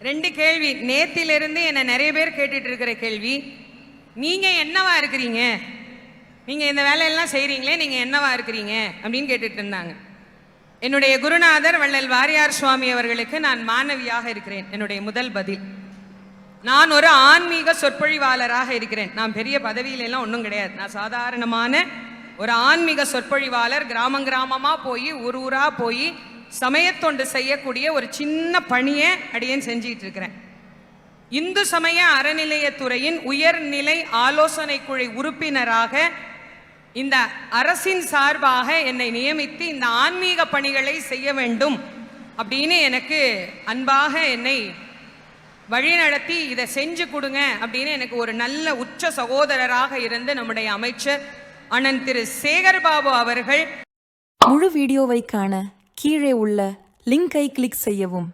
ரெண்டு கேள்வி. நேத்திலிருந்து என்னை நிறைய பேர் கேட்டுட்டு இருக்கிற கேள்வி. நீங்க என்னவா இருக்கிறீங்க? நீங்க இந்த வேலையெல்லாம் செய்கிறீங்களே நீங்க என்னவா இருக்கிறீங்க? அப்படின்னு கேட்டுட்டு இருந்தாங்க. என்னுடைய குருநாதர் வள்ளல் வாரியார் சுவாமி அவர்களுக்கு நான் மாணவியாக இருக்கிறேன். என்னுடைய முதல் பதில். நான் ஒரு ஆன்மீக சொற்பொழிவாளராக இருக்கிறேன். நான் பெரிய பதவியில எல்லாம் ஒன்றும் கிடையாது. நான் சாதாரணமான ஒரு ஆன்மீக சொற்பொழிவாளர். கிராமம் கிராமமாக போய் ஊர் ஊராக போய் சமயத்தொண்டு செய்யக்கூடிய ஒரு சின்ன பணியை அடியேன் செஞ்சிட்டு இருக்கிறேன் இந்து சமய அறநிலையத்துறையின் உயர்நிலை ஆலோசனை குழு உறுப்பினராக இந்த அரசின் சார்பாக என்னை நியமித்து இந்த ஆன்மீக பணிகளை செய்ய வேண்டும் அப்படின்னு எனக்கு அன்பாக என்னை வழிநடத்தி இதை செஞ்சு கொடுங்க அப்படின்னு எனக்கு ஒரு நல்ல உச்ச சகோதரராக இருந்து நம்முடைய அமைச்சர் அண்ணன் திரு சேகர் பாபு அவர்கள். முழு வீடியோவை காண கீழே உள்ள லிங்கை கிளிக் செய்யவும்.